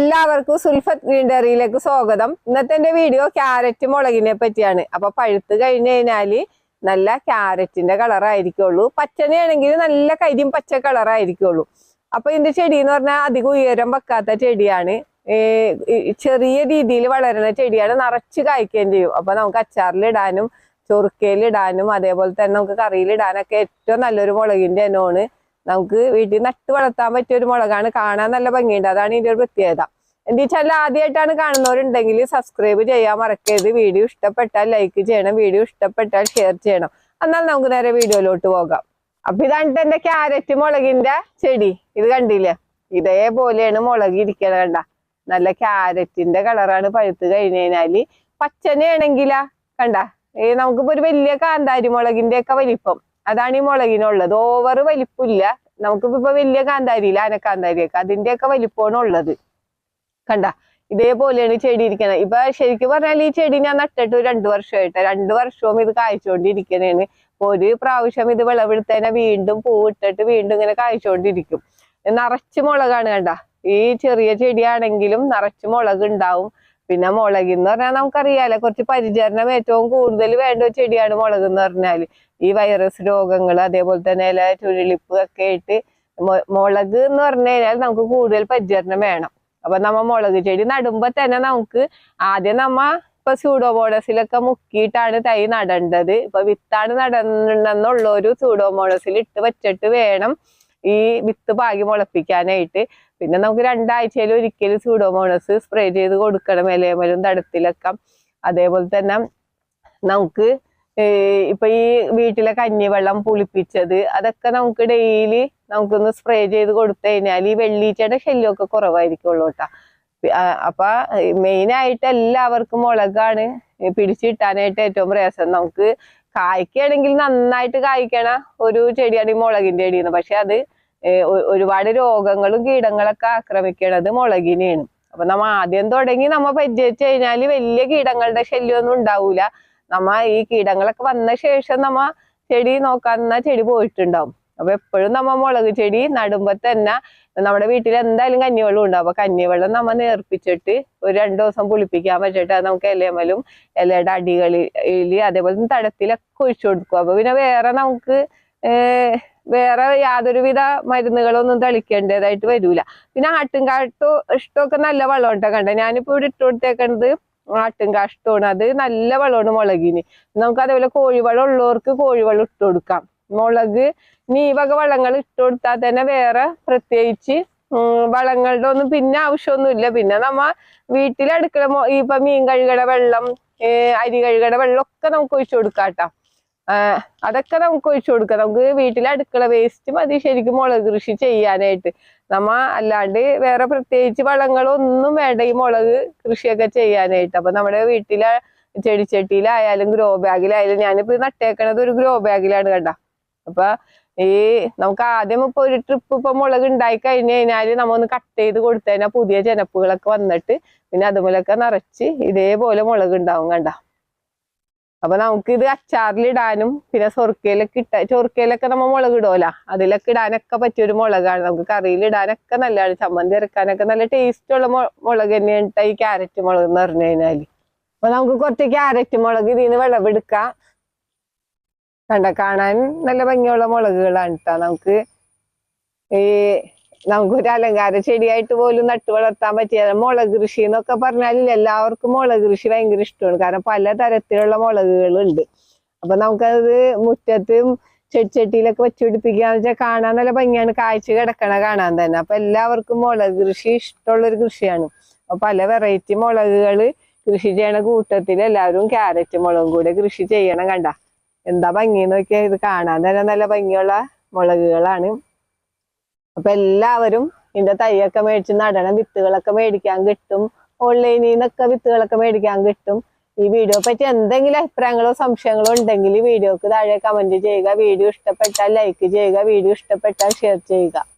എല്ലാവർക്കും സുൽഫത്ത് ഗ്രീൻ ഡയറിയിലേക്ക് സ്വാഗതം. ഇന്നത്തെ എന്റെ വീഡിയോ ക്യാരറ്റ് മുളകിനെ പറ്റിയാണ്. അപ്പൊ പഴുത്ത് കഴിഞ്ഞു കഴിഞ്ഞാൽ നല്ല ക്യാരറ്റിന്റെ കളറായിരിക്കുള്ളൂ. പച്ചനെയാണെങ്കിൽ നല്ല കരിയും പച്ച കളറായിരിക്കുള്ളൂ. അപ്പൊ ഇതിന്റെ ചെടി എന്ന് പറഞ്ഞാൽ അധികം ഉയരം വെക്കാത്ത ചെടിയാണ്. ചെറിയ രീതിയിൽ വളരുന്ന ചെടിയാണ് നിറച്ച് കായ്ക്കുകയും ചെയ്യും. അപ്പൊ നമുക്ക് അച്ചാറിലിടാനും ചൊറുക്കയിലിടാനും അതേപോലെ തന്നെ നമുക്ക് കറിയിലിടാനൊക്കെ ഏറ്റവും നല്ലൊരു മുളകിന്റെ ഇനമാണ്. നമുക്ക് വീട്ടിൽ നട്ട് വളർത്താൻ പറ്റിയ ഒരു മുളകാണ് കാണാൻ നല്ല ഭംഗിയുണ്ട്. അതാണ് ഇതിന്റെ ഒരു പ്രത്യേകത. എന്താ വെച്ചാൽ ആദ്യമായിട്ടാണ് കാണുന്നവരുണ്ടെങ്കിൽ സബ്സ്ക്രൈബ് ചെയ്യാൻ മറക്കരുത്. വീഡിയോ ഇഷ്ടപ്പെട്ടാൽ ലൈക്ക് ചെയ്യണം. വീഡിയോ ഇഷ്ടപ്പെട്ടാൽ ഷെയർ ചെയ്യണം. എന്നാൽ നമുക്ക് നേരെ വീഡിയോയിലോട്ട് പോകാം. അപ്പൊ ഇതാണ് എന്റെ ക്യാരറ്റ് മുളകിന്റെ ചെടി. ഇത് കണ്ടില്ലേ? ഇതേപോലെയാണ് മുളക് ഇരിക്കണത് കണ്ട. നല്ല ക്യാരറ്റിന്റെ കളറാണ് പഴുത്ത് കഴിഞ്ഞു കഴിഞ്ഞാൽ പച്ചനെയാണെങ്കിലാ കണ്ട? ഏ നമുക്കിപ്പോ ഒരു വലിയ കാന്താരി മുളകിന്റെ ഒക്കെ വലിപ്പം. അതാണ് ഈ മുളകിനുള്ളത്. ഓവർ വലിപ്പില്ല. നമുക്കിപ്പോ വലിയ കാന്താരിയില്ല ആനക്കാന്താരിയൊക്കെ അതിന്റെ ഒക്കെ വലിപ്പമാണ് ഉള്ളത്. കണ്ട? ഇതേപോലെയാണ് ചെടി ഇരിക്കുന്നത് ഇപ്പൊ ശരിക്കും പറഞ്ഞാൽ ഈ ചെടി ഞാൻ നട്ടിട്ട് രണ്ടു വർഷമായിട്ട്. രണ്ടു വർഷവും ഇത് കായ്ച്ചുകൊണ്ടിരിക്കണേണ് ഇപ്പൊ ഒരു പ്രാവശ്യം ഇത് വിളവെടുത്തതിനെ വീണ്ടും പൂവിട്ടിട്ട് വീണ്ടും ഇങ്ങനെ കായ്ച്ചുകൊണ്ടിരിക്കും നിറച്ച് മുളകാണ് കണ്ട? ഈ ചെറിയ ചെടിയാണെങ്കിലും നിറച്ച് മുളക് ഉണ്ടാവും പിന്നെ മുളക് എന്ന് പറഞ്ഞാൽ നമുക്കറിയാലോ കുറച്ച് പരിചരണം ഏറ്റവും കൂടുതൽ വേണ്ട ഒരു ചെടിയാണ് മുളക് എന്ന് പറഞ്ഞാൽ ഈ വൈറസ് രോഗങ്ങൾ അതേപോലെ തന്നെ ഇല ചുഴലിപ്പ് ഒക്കെ ആയിട്ട് മുളക് എന്ന് പറഞ്ഞു കഴിഞ്ഞാൽ നമുക്ക് കൂടുതൽ പരിചരണം വേണം. അപ്പൊ നമ്മ മുളക് ചെടി നടുമ്പോ തന്നെ നമുക്ക് ആദ്യം നമ്മ ഇപ്പൊ സ്യൂഡോമോണസിലൊക്കെ മുക്കിയിട്ടാണ് തൈ നടേണ്ടത്. ഇപ്പൊ വിത്താണ് നടണമെന്നുള്ളൊരു സ്യൂഡോമോണസിൽ ഇട്ട് വെച്ചിട്ട് വേണം ഈ വിത്ത് പാകി മുളപ്പിക്കാനായിട്ട്. പിന്നെ നമുക്ക് രണ്ടാഴ്ചയിൽ ഒരിക്കലും സൂഡോമോണസ് സ്പ്രേ ചെയ്ത് കൊടുക്കണം ഇലയമലും തടത്തിലൊക്കെ. അതേപോലെ തന്നെ നമുക്ക് ഇപ്പൊ ഈ വീട്ടിലെ കഞ്ഞിവെള്ളം പുളിപ്പിച്ചത് അതൊക്കെ നമുക്ക് ഡെയിലി നമുക്കൊന്ന് സ്പ്രേ ചെയ്ത് കൊടുത്തു കഴിഞ്ഞാൽ ഈ വെള്ളീച്ചയുടെ ശല്യമൊക്കെ കുറവായിരിക്കുള്ളൂ കേട്ടോ. അപ്പൊ മെയിൻ ആയിട്ട് എല്ലാവർക്കും മുളകാണ് പിടിച്ചിട്ടാനായിട്ട് ഏറ്റവും പ്രയാസം. നമുക്ക് കായ്ക്കുകയാണെങ്കിൽ നന്നായിട്ട് കായ്ക്കണ ഒരു ചെടിയാണ് ഈ മുളകിന്റെ ചെടിയെന്ന് പക്ഷെ അത് ഒരുപാട് രോഗങ്ങളും കീടങ്ങളൊക്കെ ആക്രമിക്കണത് മുളകിനെയാണ്. അപ്പൊ നമ്മ ആദ്യം തുടങ്ങി നമ്മ പരിചയിച്ചു കഴിഞ്ഞാൽ വലിയ കീടങ്ങളുടെ ശല്യമൊന്നും ഉണ്ടാവൂല. നമ്മ ഈ കീടങ്ങളൊക്കെ വന്ന ശേഷം നമ്മ ചെടി നോക്കാന്ന ചെടി പോയിട്ടുണ്ടാവും. അപ്പൊ എപ്പോഴും നമ്മ മുളക് ചെടി നടുമ്പോ തന്നെ നമ്മുടെ വീട്ടിൽ എന്തായാലും കഞ്ഞിവെള്ളം ഉണ്ടാവും. അപ്പൊ കഞ്ഞിവെള്ളം നമ്മ നേർപ്പിച്ചിട്ട് ഒരു രണ്ടു ദിവസം പുളിപ്പിക്കാൻ പറ്റിട്ട് അത് നമുക്ക് ഇലമലും ഇലയുടെ അടികളിൽ അതേപോലെ തടത്തിലൊക്കെ ഒഴിച്ചു കൊടുക്കും. അപ്പൊ പിന്നെ വേറെ നമുക്ക് വേറെ യാതൊരുവിധ മരുന്നുകളൊന്നും തളിക്കേണ്ടതായിട്ട് വരൂല. പിന്നെ ആട്ടുംകാട്ടു ഇഷ്ടമൊക്കെ നല്ല വെള്ളമുണ്ട് കണ്ട. ഞാനിപ്പോ ഇവിടെ ഇട്ട് കൊടുത്തേക്കണത് ആട്ടുംകാഷ്ടമാണ് അത് നല്ല വെള്ളമാണ് മുളകിന്. നമുക്ക് അതേപോലെ കോഴിവെള്ളം ഉള്ളവർക്ക് കോഴിവെള്ളം ഇട്ട് കൊടുക്കാം. മുളക് നീ വക വളങ്ങൾ ഇട്ട് കൊടുത്താൽ തന്നെ വേറെ പ്രത്യേകിച്ച് വളങ്ങളുടെ ഒന്നും പിന്നെ ആവശ്യമൊന്നുമില്ല. പിന്നെ നമ്മ വീട്ടിലെടുക്കണ ഇപ്പൊ മീൻ കഴുകണ വെള്ളം ഏർ അരി കഴുകണ വെള്ളം ഒക്കെ നമുക്ക് ഒഴിച്ചു കൊടുക്കാട്ടോ അതൊക്കെ നമുക്ക് ഒഴിച്ചു കൊടുക്കാം. നമുക്ക് വീട്ടിലെ അടുക്കള വേസ്റ്റ് മതി ശരിക്കും മുളക് കൃഷി ചെയ്യാനായിട്ട്. നമ്മ അല്ലാണ്ട് വേറെ പ്രത്യേകിച്ച് വളങ്ങളൊന്നും വേണ്ട ഈ മുളക് കൃഷിയൊക്കെ ചെയ്യാനായിട്ട്. അപ്പൊ നമ്മുടെ വീട്ടിലെ ചെടിച്ചട്ടിയിലായാലും ഗ്രോ ബാഗിലായാലും ഞാനിപ്പോ നട്ടേക്കണത് ഒരു ഗ്രോ ബാഗിലാണ് കണ്ട. അപ്പൊ ഈ നമുക്ക് ആദ്യം ഇപ്പൊ ഒരു ട്രിപ്പ് ഇപ്പൊ മുളക് ഉണ്ടായി കഴിഞ്ഞു കഴിഞ്ഞാൽ നമ്മ ഒന്ന് കട്ട് ചെയ്ത് കൊടുത്തു പുതിയ ചെനപ്പുകളൊക്കെ വന്നിട്ട് പിന്നെ അതുപോലൊക്കെ നിറച്ച് ഇതേപോലെ മുളക് ഉണ്ടാവും കണ്ട. അപ്പൊ നമുക്ക് ഇത് അച്ചാറിലിടാനും പിന്നെ ചൊറുക്കയിലൊക്കെ ഇട്ട ചൊറുക്കയിലൊക്കെ നമ്മ മുളക് ഇടുമല്ലോ അതിലൊക്കെ ഇടാനൊക്കെ പറ്റിയ ഒരു മുളകാണ്. നമുക്ക് കറിയിൽ ഇടാനൊക്കെ നല്ലതാണ്. ചമ്മന്തി ഇറക്കാനൊക്കെ നല്ല ടേസ്റ്റ് ഉള്ള മു- മുളക് തന്നെയാണ് ഈ ക്യാരറ്റ് മുളക് എന്ന് പറഞ്ഞു കഴിഞ്ഞാൽ. അപ്പൊ നമുക്ക് കുറച്ച് ക്യാരറ്റ് മുളക് ഇതിൽ നിന്ന് വിളവെടുക്കാം. കണ്ട കാണാൻ നല്ല ഭംഗിയുള്ള മുളകുകളാണ് കേട്ടോ നമുക്ക് ഈ നമുക്കൊരു അലങ്കാര ചെടിയായിട്ട് പോലും നട്ടു വളർത്താൻ പറ്റിയ മുളക് കൃഷി എന്നൊക്കെ പറഞ്ഞാൽ എല്ലാവർക്കും മുളക് കൃഷി ഭയങ്കര ഇഷ്ടമാണ്. കാരണം പല തരത്തിലുള്ള മുളകുകളുണ്ട്. അപ്പൊ നമുക്കത് മുറ്റത്തും ചെടിച്ചട്ടിയിലൊക്കെ വെച്ചുപിടിപ്പിക്കാന്ന് വെച്ചാൽ കാണാൻ നല്ല ഭംഗിയാണ്. കാഴ്ച കിടക്കണ കാണാൻ തന്നെ. അപ്പൊ എല്ലാവർക്കും മുളക് കൃഷി ഇഷ്ടമുള്ള ഒരു കൃഷിയാണ്. അപ്പൊ പല വെറൈറ്റി മുളകുകൾ കൃഷി ചെയ്യണ കൂട്ടത്തിൽ എല്ലാവരും ക്യാരറ്റ് മുളകും കൂടെ കൃഷി ചെയ്യണം കണ്ട. എന്താ ഭംഗി നോക്കിയാൽ ഇത് കാണാൻ തന്നെ നല്ല ഭംഗിയുള്ള മുളകുകളാണ്. അപ്പൊ എല്ലാവരും ഇതിന്റെ തൈയൊക്കെ മേടിച്ച് നടണം വിത്തുകളൊക്കെ മേടിക്കാൻ കിട്ടും. ഓൺലൈനിൽ നിന്നൊക്കെ വിത്തുകളൊക്കെ മേടിക്കാൻ കിട്ടും. ഈ വീഡിയോ പറ്റി എന്തെങ്കിലും അഭിപ്രായങ്ങളോ സംശയങ്ങളോ ഉണ്ടെങ്കിൽ വീഡിയോക്ക് താഴെ കമന്റ് ചെയ്യുക. വീഡിയോ ഇഷ്ടപ്പെട്ടാൽ ലൈക്ക് ചെയ്യുക വീഡിയോ ഇഷ്ടപ്പെട്ടാൽ ഷെയർ ചെയ്യുക.